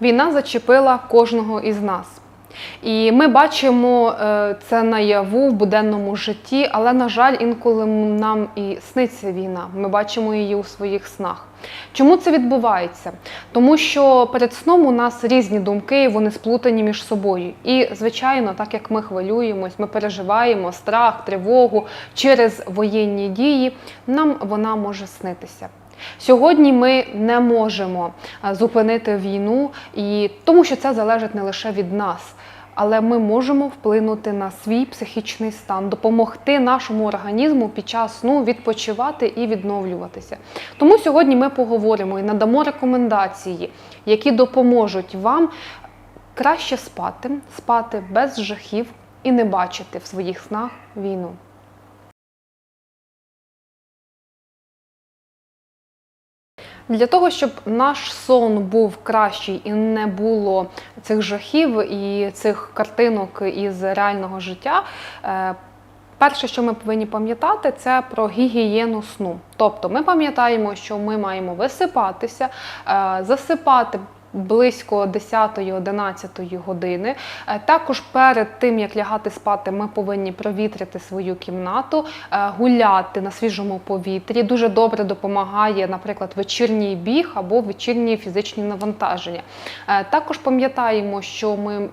Війна зачепила кожного із нас. І ми бачимо е, це наяву в буденному житті, але, на жаль, інколи нам і сниться війна. Ми бачимо її у своїх снах. Чому це відбувається? Тому що перед сном у нас різні думки, вони сплутані між собою. І, звичайно, так як ми хвилюємось, ми переживаємо страх, тривогу через воєнні дії, нам вона може снитися. Сьогодні ми не можемо зупинити війну, і тому що це залежить не лише від нас. Але ми можемо вплинути на свій психічний стан, допомогти нашому організму під час сну відпочивати і відновлюватися. Тому сьогодні ми поговоримо і надамо рекомендації, які допоможуть вам краще спати, спати без жахів і не бачити в своїх снах війну. Для того, щоб наш сон був кращий і не було цих жахів і цих картинок із реального життя. е, Перше, що ми повинні пам'ятати, це про гігієну сну. Тобто ми пам'ятаємо, що ми маємо висипатися, е, засипати близько 10-11 години. Е, Також перед тим, як лягати спати, ми повинні провітрити свою кімнату, е, гуляти на свіжому повітрі. Дуже добре допомагає, наприклад, вечірній біг або вечірні фізичні навантаження. Е, Також пам'ятаємо, що ми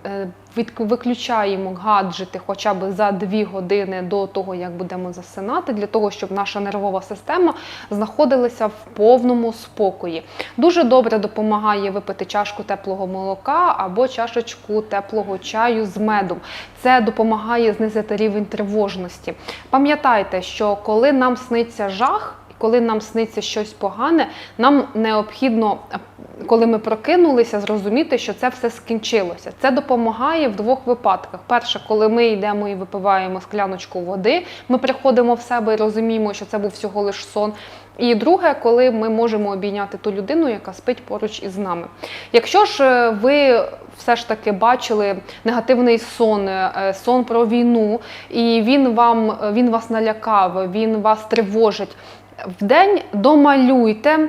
виключаємо гаджети хоча б за 2 години до того, як будемо засинати, для того, щоб наша нервова система знаходилася в повному спокої. Дуже добре допомагає випити чашку теплого молока або чашечку теплого чаю з медом. Це допомагає знизити рівень тривожності. Пам'ятайте, що коли нам сниться жах. Коли нам сниться щось погане, нам необхідно, коли ми прокинулися, зрозуміти, що це все скінчилося. Це допомагає в двох випадках. Перше, коли ми йдемо і випиваємо скляночку води, ми приходимо в себе і розуміємо, що це був всього лиш сон. І друге, коли ми можемо обійняти ту людину, яка спить поруч із нами. Якщо ж е, ви все ж таки бачили негативний сон, е, сон про війну, і він вам він вас налякав, він вас тривожить. Вдень домалюйте, е,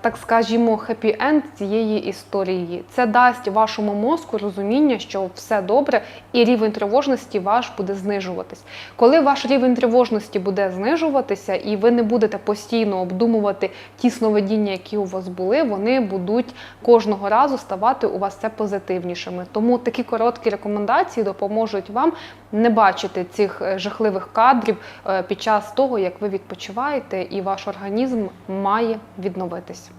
так скажімо, хеппі-енд цієї історії. Це дасть вашому мозку розуміння, що все добре, і рівень тривожності ваш буде знижуватись. Коли ваш рівень тривожності буде знижуватися, і ви не будете постійно обдумувати ті сновидіння, які у вас були, вони будуть кожного разу ставати у вас це позитивнішими. Тому такі короткі рекомендації допоможуть вам не бачити цих е, жахливих кадрів е, під час того, як ви відпочиваєте, і ваш організм має відновитись.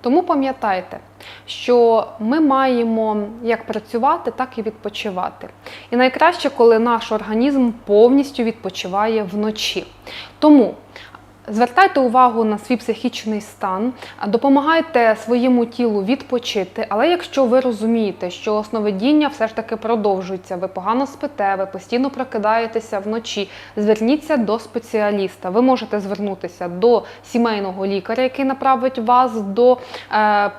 Тому пам'ятайте, що ми маємо як працювати, так і відпочивати. І найкраще, коли наш організм повністю відпочиває вночі. Тому Звертайте увагу на свій психічний стан, допомагайте своєму тілу відпочити. Але якщо ви розумієте, що сновидіння все ж таки продовжується, ви погано спите, ви постійно прокидаєтеся вночі, зверніться до спеціаліста. Ви можете звернутися до сімейного лікаря, який направить вас до е,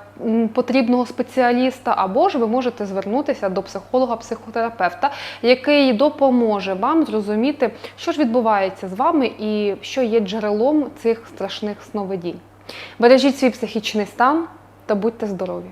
потрібного спеціаліста, або ж ви можете звернутися до психолога-психотерапевта, який допоможе вам зрозуміти, що ж відбувається з вами і що є джерелом цих страшних сновидінь. Бережіть свій психічний стан та будьте здорові!